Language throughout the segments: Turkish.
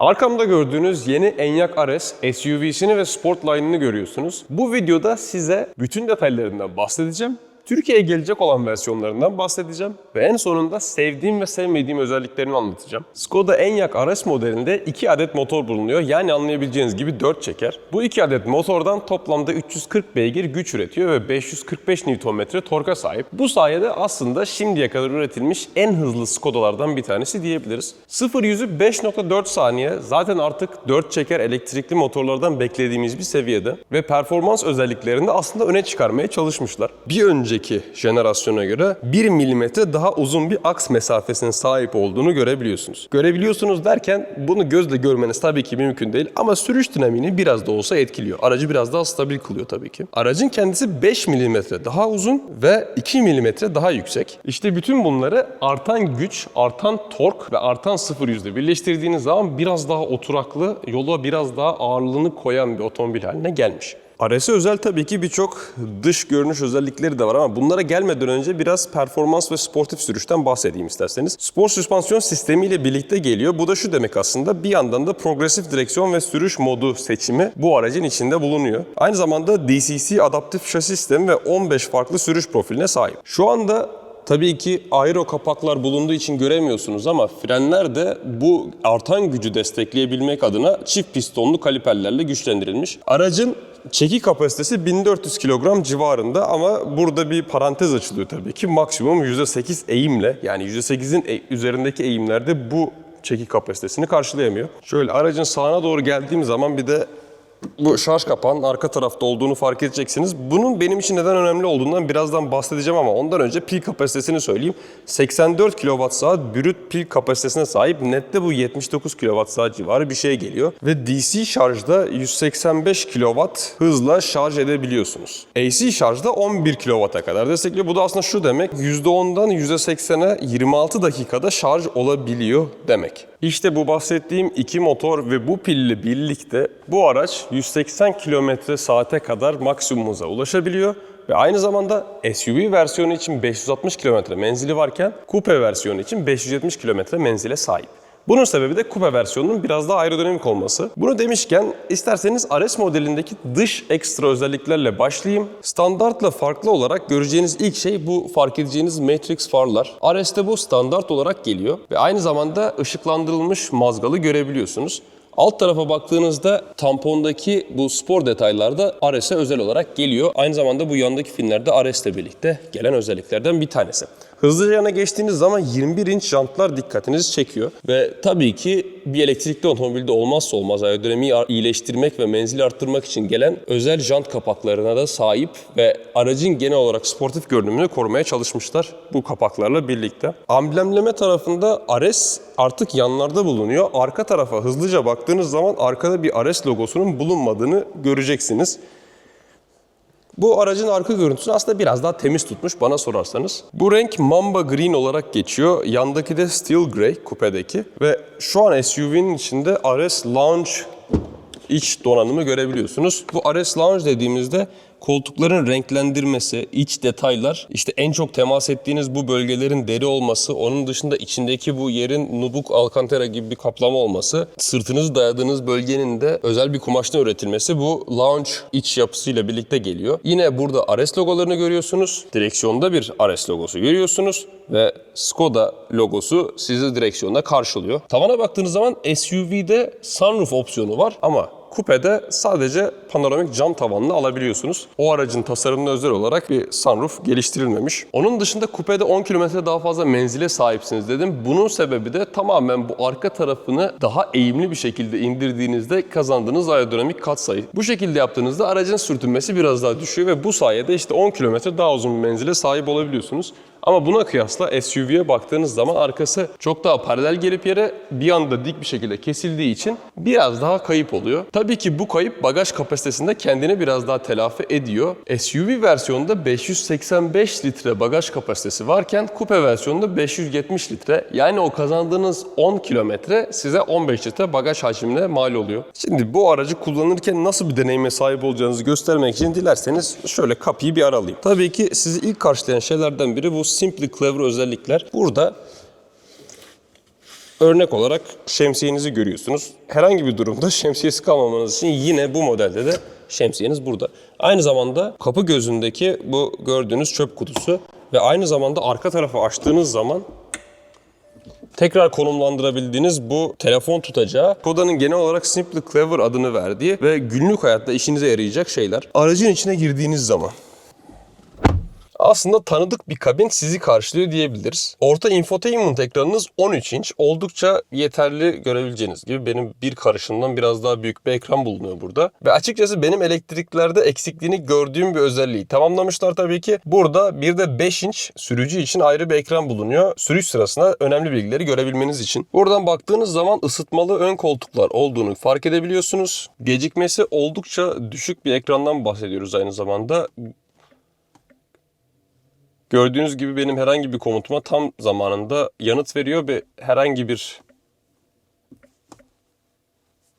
Arkamda gördüğünüz yeni Enyaq RS SUV'sini ve Sportline'ını görüyorsunuz. Bu videoda size bütün detaylarından bahsedeceğim. Türkiye'ye gelecek olan versiyonlarından bahsedeceğim ve en sonunda sevdiğim ve sevmediğim özelliklerini anlatacağım. Skoda Enyaq RS modelinde 2 adet motor bulunuyor. Yani anlayabileceğiniz gibi 4 çeker. Bu 2 adet motordan toplamda 340 beygir güç üretiyor ve 545 Nm torka sahip. Bu sayede aslında şimdiye kadar üretilmiş en hızlı Skoda'lardan bir tanesi diyebiliriz. 0 yüzü 5.4 saniye zaten artık 4 çeker elektrikli motorlardan beklediğimiz bir seviyede ve performans özelliklerini aslında öne çıkarmaya çalışmışlar. Bir önceki jenerasyona göre 1 mm daha uzun bir aks mesafesine sahip olduğunu görebiliyorsunuz. Görebiliyorsunuz derken bunu gözle görmeniz tabii ki mümkün değil ama sürüş dinamiğini biraz da olsa etkiliyor. Aracı biraz daha stabil kılıyor tabii ki. Aracın kendisi 5 mm daha uzun ve 2 mm daha yüksek. İşte bütün bunları artan güç, artan tork ve artan sıfır yüzde birleştirdiğiniz zaman biraz daha oturaklı, yola biraz daha ağırlığını koyan bir otomobil haline gelmiş. RS'e özel tabii ki birçok dış görünüş özellikleri de var ama bunlara gelmeden önce biraz performans ve sportif sürüşten bahsedeyim isterseniz. Spor süspansiyon sistemiyle birlikte geliyor. Bu da şu demek aslında bir yandan da progresif direksiyon ve sürüş modu seçimi bu aracın içinde bulunuyor. Aynı zamanda DCC adaptif şasi sistemi ve 15 farklı sürüş profiline sahip. Şu anda Tabii ki aero kapaklar bulunduğu için göremiyorsunuz ama frenler de bu artan gücü destekleyebilmek adına çift pistonlu kaliperlerle güçlendirilmiş. Aracın çeki kapasitesi 1400 kilogram civarında ama burada bir parantez açılıyor tabii ki. Maksimum %8 eğimle yani %8'in e- üzerindeki eğimlerde bu çeki kapasitesini karşılayamıyor. Şöyle aracın sağına doğru geldiğim zaman bir de bu şarj kapağının arka tarafta olduğunu fark edeceksiniz. Bunun benim için neden önemli olduğundan birazdan bahsedeceğim ama ondan önce pil kapasitesini söyleyeyim. 84 kWh brüt pil kapasitesine sahip. Nette bu 79 kWh civarı bir şey geliyor. Ve DC şarjda 185 kW hızla şarj edebiliyorsunuz. AC şarjda 11 kW'a kadar destekliyor. Bu da aslında şu demek %10'dan %80'e 26 dakikada şarj olabiliyor demek. İşte bu bahsettiğim iki motor ve bu pille birlikte bu araç 180 km saate kadar maksimum hıza ulaşabiliyor. Ve aynı zamanda SUV versiyonu için 560 km menzili varken coupe versiyonu için 570 km menzile sahip. Bunun sebebi de kupe versiyonunun biraz daha aerodinamik olması. Bunu demişken isterseniz RS modelindeki dış ekstra özelliklerle başlayayım. Standartla farklı olarak göreceğiniz ilk şey bu fark edeceğiniz Matrix farlar. RS'te bu standart olarak geliyor ve aynı zamanda ışıklandırılmış mazgalı görebiliyorsunuz. Alt tarafa baktığınızda tampondaki bu spor detaylar da RS'e özel olarak geliyor. Aynı zamanda bu yandaki filmlerde RS ile birlikte gelen özelliklerden bir tanesi. Hızlıca yana geçtiğiniz zaman 21 inç jantlar dikkatinizi çekiyor. Ve tabii ki bir elektrikli otomobilde olmazsa olmaz aerodinamiği iyileştirmek ve menzili arttırmak için gelen özel jant kapaklarına da sahip ve aracın genel olarak sportif görünümünü korumaya çalışmışlar bu kapaklarla birlikte. Amblemleme tarafında RS artık yanlarda bulunuyor. Arka tarafa hızlıca baktığınız zaman arkada bir RS logosunun bulunmadığını göreceksiniz. Bu aracın arka görüntüsünü aslında biraz daha temiz tutmuş bana sorarsanız. Bu renk Mamba Green olarak geçiyor. Yandaki de Steel Grey kupedeki. Ve şu an SUV'nin içinde RS Lounge iç donanımı görebiliyorsunuz. Bu RS Lounge dediğimizde koltukların renklendirmesi, iç detaylar, işte en çok temas ettiğiniz bu bölgelerin deri olması, onun dışında içindeki bu yerin nubuk alcantara gibi bir kaplama olması, sırtınızı dayadığınız bölgenin de özel bir kumaştan üretilmesi bu lounge iç yapısıyla birlikte geliyor. Yine burada RS logolarını görüyorsunuz. Direksiyonda bir RS logosu görüyorsunuz ve Skoda logosu sizi direksiyonda karşılıyor. Tavana baktığınız zaman SUV'de sunroof opsiyonu var ama Kupe'de sadece panoramik cam tavanını alabiliyorsunuz. O aracın tasarımına özel olarak bir sunroof geliştirilmemiş. Onun dışında kupede 10 km daha fazla menzile sahipsiniz dedim. Bunun sebebi de tamamen bu arka tarafını daha eğimli bir şekilde indirdiğinizde kazandığınız aerodinamik katsayı. Bu şekilde yaptığınızda aracın sürtünmesi biraz daha düşüyor ve bu sayede işte 10 km daha uzun bir menzile sahip olabiliyorsunuz. Ama buna kıyasla SUV'ye baktığınız zaman arkası çok daha paralel gelip yere bir anda dik bir şekilde kesildiği için biraz daha kayıp oluyor. Tabii ki bu kayıp bagaj kapasitesinde kendini biraz daha telafi ediyor. SUV versiyonunda 585 litre bagaj kapasitesi varken kupe versiyonunda 570 litre. Yani o kazandığınız 10 kilometre size 15 litre bagaj hacmine mal oluyor. Şimdi bu aracı kullanırken nasıl bir deneyime sahip olacağınızı göstermek için dilerseniz şöyle kapıyı bir aralayayım. Tabii ki sizi ilk karşılayan şeylerden biri bu Simply Clever özellikler. Burada Örnek olarak şemsiyenizi görüyorsunuz. Herhangi bir durumda şemsiyesi kalmamanız için yine bu modelde de şemsiyeniz burada. Aynı zamanda kapı gözündeki bu gördüğünüz çöp kutusu ve aynı zamanda arka tarafı açtığınız zaman tekrar konumlandırabildiğiniz bu telefon tutacağı Koda'nın genel olarak Simply Clever adını verdiği ve günlük hayatta işinize yarayacak şeyler. Aracın içine girdiğiniz zaman aslında tanıdık bir kabin sizi karşılıyor diyebiliriz. Orta infotainment ekranınız 13 inç. Oldukça yeterli görebileceğiniz gibi benim bir karışımdan biraz daha büyük bir ekran bulunuyor burada. Ve açıkçası benim elektriklerde eksikliğini gördüğüm bir özelliği tamamlamışlar tabii ki. Burada bir de 5 inç sürücü için ayrı bir ekran bulunuyor. Sürüş sırasında önemli bilgileri görebilmeniz için. Buradan baktığınız zaman ısıtmalı ön koltuklar olduğunu fark edebiliyorsunuz. Gecikmesi oldukça düşük bir ekrandan bahsediyoruz aynı zamanda. Gördüğünüz gibi benim herhangi bir komutuma tam zamanında yanıt veriyor ve herhangi bir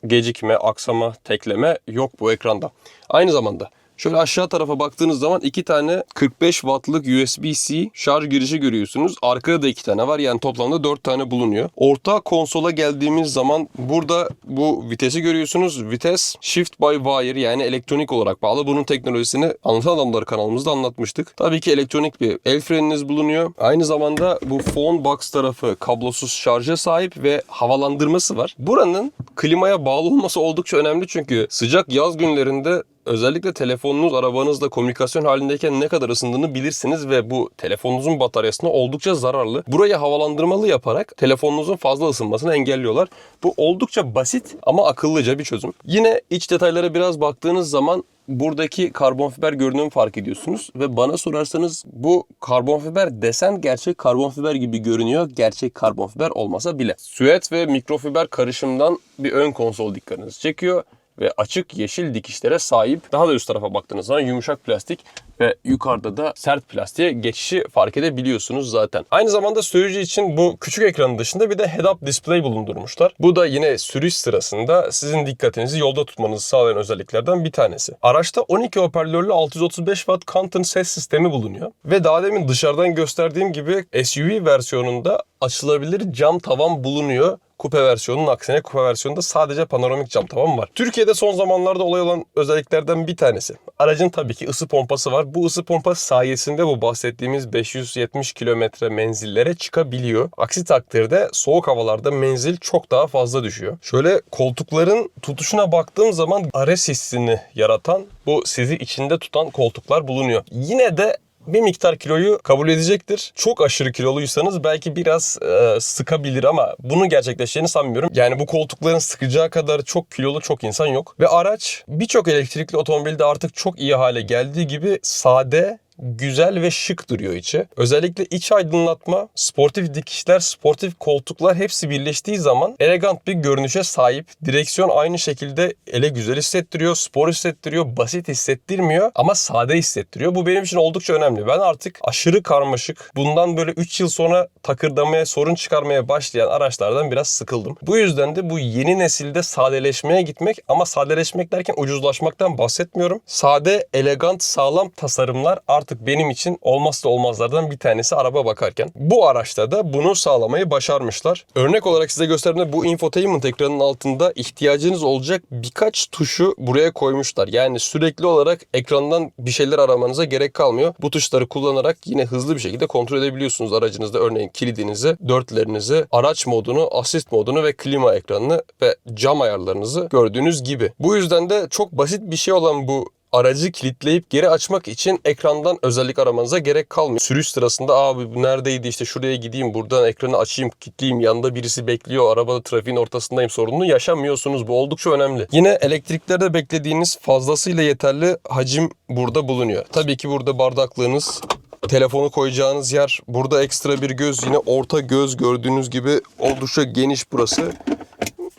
gecikme, aksama, tekleme yok bu ekranda. Aynı zamanda şöyle aşağı tarafa baktığınız zaman iki tane 45 wattlık USB-C şarj girişi görüyorsunuz. Arkada da iki tane var yani toplamda dört tane bulunuyor. Orta konsola geldiğimiz zaman burada bu vitesi görüyorsunuz. Vites shift by wire yani elektronik olarak bağlı. Bunun teknolojisini Anlatan Adamlar kanalımızda anlatmıştık. Tabii ki elektronik bir el freniniz bulunuyor. Aynı zamanda bu phone box tarafı kablosuz şarja sahip ve havalandırması var. Buranın klimaya bağlı olması oldukça önemli çünkü sıcak yaz günlerinde Özellikle telefonunuz arabanızla komünikasyon halindeyken ne kadar ısındığını bilirsiniz ve bu telefonunuzun bataryasına oldukça zararlı. Burayı havalandırmalı yaparak telefonunuzun fazla ısınmasını engelliyorlar. Bu oldukça basit ama akıllıca bir çözüm. Yine iç detaylara biraz baktığınız zaman buradaki karbon fiber görünümü fark ediyorsunuz ve bana sorarsanız bu karbon fiber desen gerçek karbon fiber gibi görünüyor. Gerçek karbon fiber olmasa bile. Süet ve mikrofiber karışımdan bir ön konsol dikkatinizi çekiyor ve açık yeşil dikişlere sahip. Daha da üst tarafa baktığınız zaman yumuşak plastik ve yukarıda da sert plastiğe geçişi fark edebiliyorsunuz zaten. Aynı zamanda sürücü için bu küçük ekranın dışında bir de head-up display bulundurmuşlar. Bu da yine sürüş sırasında sizin dikkatinizi yolda tutmanızı sağlayan özelliklerden bir tanesi. Araçta 12 hoparlörlü 635 watt Content ses sistemi bulunuyor. Ve daha demin dışarıdan gösterdiğim gibi SUV versiyonunda açılabilir cam tavan bulunuyor. Kupe versiyonunun aksine kupe versiyonunda sadece panoramik cam tavan var. Türkiye'de son zamanlarda olay olan özelliklerden bir tanesi. Aracın tabii ki ısı pompası var. Bu ısı pompası sayesinde bu bahsettiğimiz 570 kilometre menzillere çıkabiliyor. Aksi takdirde soğuk havalarda menzil çok daha fazla düşüyor. Şöyle koltukların tutuşuna baktığım zaman ares hissini yaratan bu sizi içinde tutan koltuklar bulunuyor. Yine de bir miktar kiloyu kabul edecektir. Çok aşırı kiloluysanız belki biraz e, sıkabilir ama bunu gerçekleşeceğini sanmıyorum. Yani bu koltukların sıkacağı kadar çok kilolu çok insan yok. Ve araç birçok elektrikli otomobilde artık çok iyi hale geldiği gibi sade güzel ve şık duruyor içi. Özellikle iç aydınlatma, sportif dikişler, sportif koltuklar hepsi birleştiği zaman elegant bir görünüşe sahip. Direksiyon aynı şekilde ele güzel hissettiriyor, spor hissettiriyor, basit hissettirmiyor ama sade hissettiriyor. Bu benim için oldukça önemli. Ben artık aşırı karmaşık, bundan böyle 3 yıl sonra takırdamaya, sorun çıkarmaya başlayan araçlardan biraz sıkıldım. Bu yüzden de bu yeni nesilde sadeleşmeye gitmek ama sadeleşmek derken ucuzlaşmaktan bahsetmiyorum. Sade, elegant, sağlam tasarımlar artık benim için olmazsa olmazlardan bir tanesi araba bakarken. Bu araçta da bunu sağlamayı başarmışlar. Örnek olarak size gösterdiğimde bu infotainment ekranının altında ihtiyacınız olacak birkaç tuşu buraya koymuşlar. Yani sürekli olarak ekrandan bir şeyler aramanıza gerek kalmıyor. Bu tuşları kullanarak yine hızlı bir şekilde kontrol edebiliyorsunuz aracınızda. Örneğin kilidinizi, dörtlerinizi, araç modunu, asist modunu ve klima ekranını ve cam ayarlarınızı gördüğünüz gibi. Bu yüzden de çok basit bir şey olan bu aracı kilitleyip geri açmak için ekrandan özellik aramanıza gerek kalmıyor. Sürüş sırasında abi neredeydi işte şuraya gideyim buradan ekranı açayım kilitleyeyim yanında birisi bekliyor arabada trafiğin ortasındayım sorununu yaşamıyorsunuz. Bu oldukça önemli. Yine elektriklerde beklediğiniz fazlasıyla yeterli hacim burada bulunuyor. Tabii ki burada bardaklığınız telefonu koyacağınız yer burada ekstra bir göz yine orta göz gördüğünüz gibi oldukça geniş burası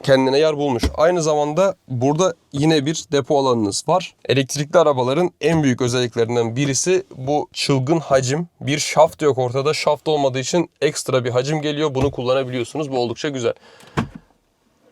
kendine yer bulmuş. Aynı zamanda burada yine bir depo alanınız var. Elektrikli arabaların en büyük özelliklerinden birisi bu çılgın hacim. Bir şaft yok ortada. Şaft olmadığı için ekstra bir hacim geliyor. Bunu kullanabiliyorsunuz. Bu oldukça güzel.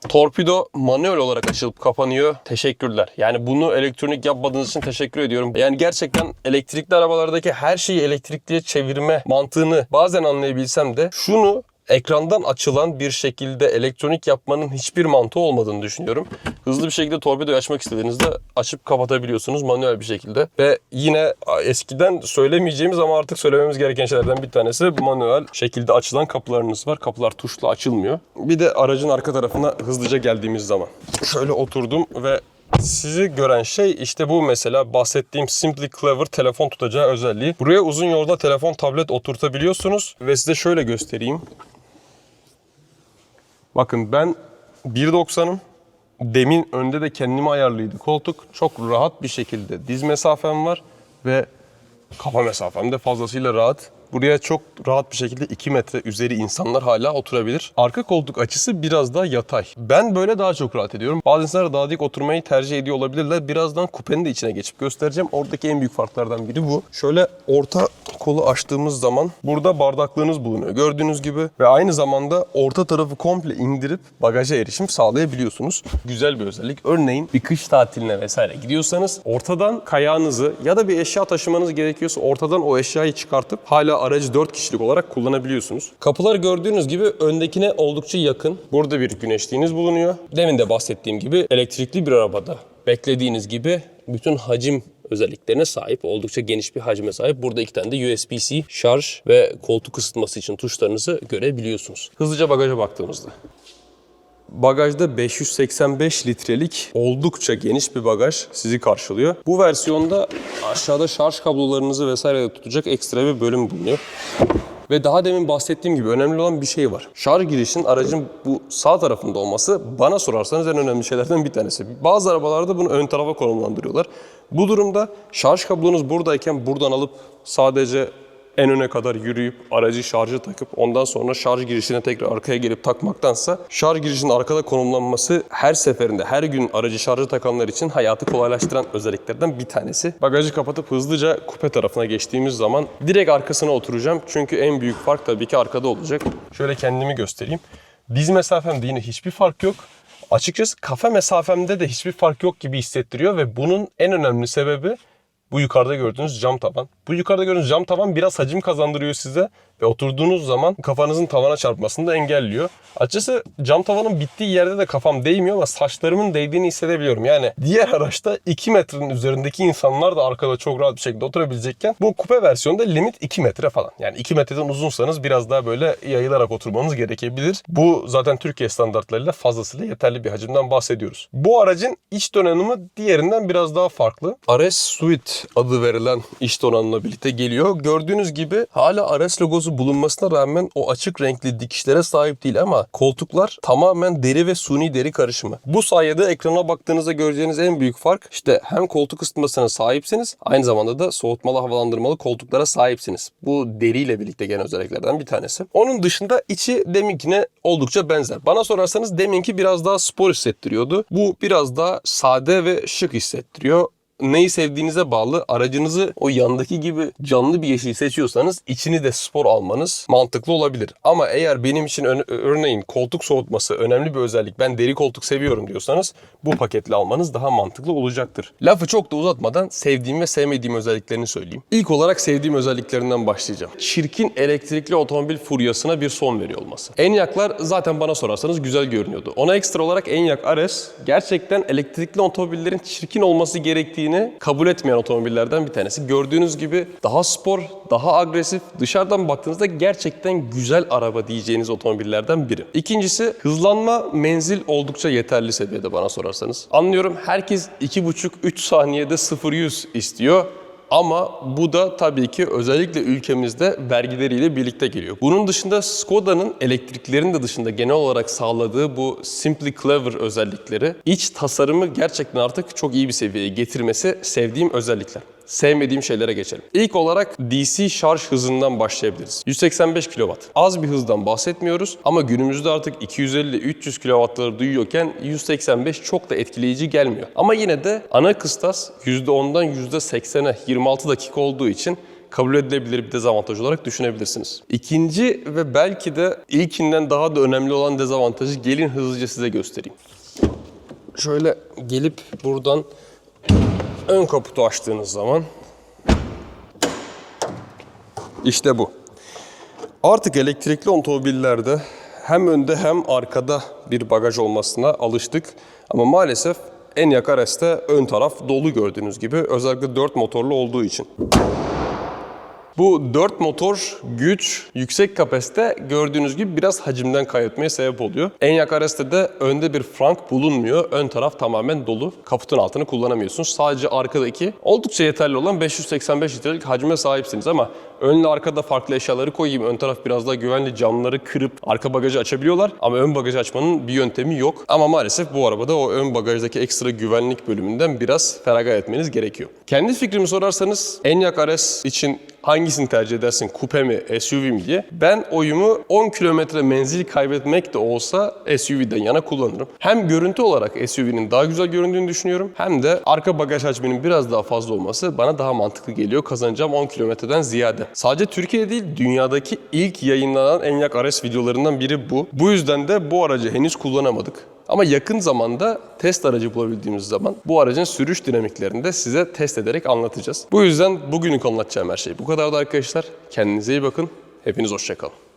Torpido manuel olarak açılıp kapanıyor. Teşekkürler. Yani bunu elektronik yapmadığınız için teşekkür ediyorum. Yani gerçekten elektrikli arabalardaki her şeyi elektrikliye çevirme mantığını bazen anlayabilsem de şunu ekrandan açılan bir şekilde elektronik yapmanın hiçbir mantığı olmadığını düşünüyorum. Hızlı bir şekilde torpidoyu açmak istediğinizde açıp kapatabiliyorsunuz manuel bir şekilde. Ve yine eskiden söylemeyeceğimiz ama artık söylememiz gereken şeylerden bir tanesi manuel şekilde açılan kapılarınız var. Kapılar tuşla açılmıyor. Bir de aracın arka tarafına hızlıca geldiğimiz zaman. Şöyle oturdum ve sizi gören şey işte bu mesela bahsettiğim Simply Clever telefon tutacağı özelliği. Buraya uzun yolda telefon, tablet oturtabiliyorsunuz ve size şöyle göstereyim. Bakın ben 1.90'ım. Demin önde de kendime ayarlıydı koltuk. Çok rahat bir şekilde diz mesafem var ve kafa mesafem de fazlasıyla rahat. Buraya çok rahat bir şekilde 2 metre üzeri insanlar hala oturabilir. Arka koltuk açısı biraz daha yatay. Ben böyle daha çok rahat ediyorum. Bazı insanlar daha dik oturmayı tercih ediyor olabilirler. Birazdan kupenin de içine geçip göstereceğim. Oradaki en büyük farklardan biri bu. Şöyle orta kolu açtığımız zaman burada bardaklığınız bulunuyor. Gördüğünüz gibi ve aynı zamanda orta tarafı komple indirip bagaja erişim sağlayabiliyorsunuz. Güzel bir özellik. Örneğin bir kış tatiline vesaire gidiyorsanız ortadan kayağınızı ya da bir eşya taşımanız gerekiyorsa ortadan o eşyayı çıkartıp hala aracı 4 kişilik olarak kullanabiliyorsunuz. Kapılar gördüğünüz gibi öndekine oldukça yakın. Burada bir güneşliğiniz bulunuyor. Demin de bahsettiğim gibi elektrikli bir arabada beklediğiniz gibi bütün hacim özelliklerine sahip. Oldukça geniş bir hacme sahip. Burada iki tane de USB-C şarj ve koltuk ısıtması için tuşlarınızı görebiliyorsunuz. Hızlıca bagaja baktığımızda. Bagajda 585 litrelik oldukça geniş bir bagaj sizi karşılıyor. Bu versiyonda aşağıda şarj kablolarınızı vesaire tutacak ekstra bir bölüm bulunuyor. Ve daha demin bahsettiğim gibi önemli olan bir şey var. Şarj girişinin aracın bu sağ tarafında olması bana sorarsanız en önemli şeylerden bir tanesi. Bazı arabalarda bunu ön tarafa konumlandırıyorlar. Bu durumda şarj kablonuz buradayken buradan alıp sadece en öne kadar yürüyüp aracı şarjı takıp ondan sonra şarj girişine tekrar arkaya gelip takmaktansa şarj girişinin arkada konumlanması her seferinde her gün aracı şarjı takanlar için hayatı kolaylaştıran özelliklerden bir tanesi. Bagajı kapatıp hızlıca kupe tarafına geçtiğimiz zaman direkt arkasına oturacağım. Çünkü en büyük fark tabii ki arkada olacak. Şöyle kendimi göstereyim. Diz mesafemde yine hiçbir fark yok. Açıkçası kafa mesafemde de hiçbir fark yok gibi hissettiriyor ve bunun en önemli sebebi bu yukarıda gördüğünüz cam tavan. Bu yukarıda gördüğünüz cam tavan biraz hacim kazandırıyor size ve oturduğunuz zaman kafanızın tavana çarpmasını da engelliyor. Açıkçası cam tavanın bittiği yerde de kafam değmiyor ama saçlarımın değdiğini hissedebiliyorum. Yani diğer araçta 2 metrenin üzerindeki insanlar da arkada çok rahat bir şekilde oturabilecekken bu kupe versiyonda limit 2 metre falan. Yani 2 metreden uzunsanız biraz daha böyle yayılarak oturmanız gerekebilir. Bu zaten Türkiye standartlarıyla fazlasıyla yeterli bir hacimden bahsediyoruz. Bu aracın iç donanımı diğerinden biraz daha farklı. RS Suite adı verilen iç donanımla birlikte geliyor. Gördüğünüz gibi hala RS logosu bulunmasına rağmen o açık renkli dikişlere sahip değil ama koltuklar tamamen deri ve suni deri karışımı. Bu sayede ekrana baktığınızda göreceğiniz en büyük fark işte hem koltuk ısıtmasına sahipsiniz aynı zamanda da soğutmalı havalandırmalı koltuklara sahipsiniz. Bu deriyle birlikte gelen özelliklerden bir tanesi. Onun dışında içi deminkine oldukça benzer. Bana sorarsanız deminki biraz daha spor hissettiriyordu. Bu biraz daha sade ve şık hissettiriyor neyi sevdiğinize bağlı. Aracınızı o yandaki gibi canlı bir yeşil seçiyorsanız içini de spor almanız mantıklı olabilir. Ama eğer benim için örneğin koltuk soğutması önemli bir özellik. Ben deri koltuk seviyorum diyorsanız bu paketle almanız daha mantıklı olacaktır. Lafı çok da uzatmadan sevdiğim ve sevmediğim özelliklerini söyleyeyim. İlk olarak sevdiğim özelliklerinden başlayacağım. Çirkin elektrikli otomobil furyasına bir son veriyor olması. Enyaq'lar zaten bana sorarsanız güzel görünüyordu. Ona ekstra olarak Enyaq RS gerçekten elektrikli otomobillerin çirkin olması gerektiğini kabul etmeyen otomobillerden bir tanesi. Gördüğünüz gibi daha spor, daha agresif, dışarıdan baktığınızda gerçekten güzel araba diyeceğiniz otomobillerden biri. İkincisi hızlanma menzil oldukça yeterli seviyede bana sorarsanız. Anlıyorum herkes 2,5-3 saniyede 0-100 istiyor. Ama bu da tabii ki özellikle ülkemizde vergileriyle birlikte geliyor. Bunun dışında Skoda'nın elektriklerin de dışında genel olarak sağladığı bu Simply Clever özellikleri iç tasarımı gerçekten artık çok iyi bir seviyeye getirmesi sevdiğim özellikler. Sevmediğim şeylere geçelim. İlk olarak DC şarj hızından başlayabiliriz. 185 kW. Az bir hızdan bahsetmiyoruz ama günümüzde artık 250-300 kW'ları duyuyorken 185 çok da etkileyici gelmiyor. Ama yine de ana kıstas %10'dan %80'e 26 dakika olduğu için kabul edilebilir bir dezavantaj olarak düşünebilirsiniz. İkinci ve belki de ilkinden daha da önemli olan dezavantajı gelin hızlıca size göstereyim. Şöyle gelip buradan ön kaputu açtığınız zaman işte bu. Artık elektrikli otomobillerde hem önde hem arkada bir bagaj olmasına alıştık. Ama maalesef Enyaq RS'te ön taraf dolu gördüğünüz gibi özellikle 4 motorlu olduğu için. Bu 4 motor güç, yüksek kapasite gördüğünüz gibi biraz hacimden kaybetmeye sebep oluyor. Enyaq RS'te de önde bir frank bulunmuyor. Ön taraf tamamen dolu. Kaputun altını kullanamıyorsunuz. Sadece arkadaki oldukça yeterli olan 585 litrelik hacme sahipsiniz ama önle arkada farklı eşyaları koyayım. Ön taraf biraz daha güvenli camları kırıp arka bagajı açabiliyorlar. Ama ön bagajı açmanın bir yöntemi yok. Ama maalesef bu arabada o ön bagajdaki ekstra güvenlik bölümünden biraz feragat etmeniz gerekiyor. Kendi fikrimi sorarsanız Enyaq RS için hangisini tercih edersin? Kupe mi, SUV mi diye. Ben oyumu 10 kilometre menzil kaybetmek de olsa SUV'den yana kullanırım. Hem görüntü olarak SUV'nin daha güzel göründüğünü düşünüyorum. Hem de arka bagaj hacminin biraz daha fazla olması bana daha mantıklı geliyor. Kazanacağım 10 kilometreden ziyade. Sadece Türkiye'de değil, dünyadaki ilk yayınlanan Enyaq RS videolarından biri bu. Bu yüzden de bu aracı henüz kullanamadık. Ama yakın zamanda test aracı bulabildiğimiz zaman bu aracın sürüş dinamiklerini de size test ederek anlatacağız. Bu yüzden bugünlük anlatacağım her şey bu kadardı arkadaşlar. Kendinize iyi bakın. Hepiniz hoşçakalın.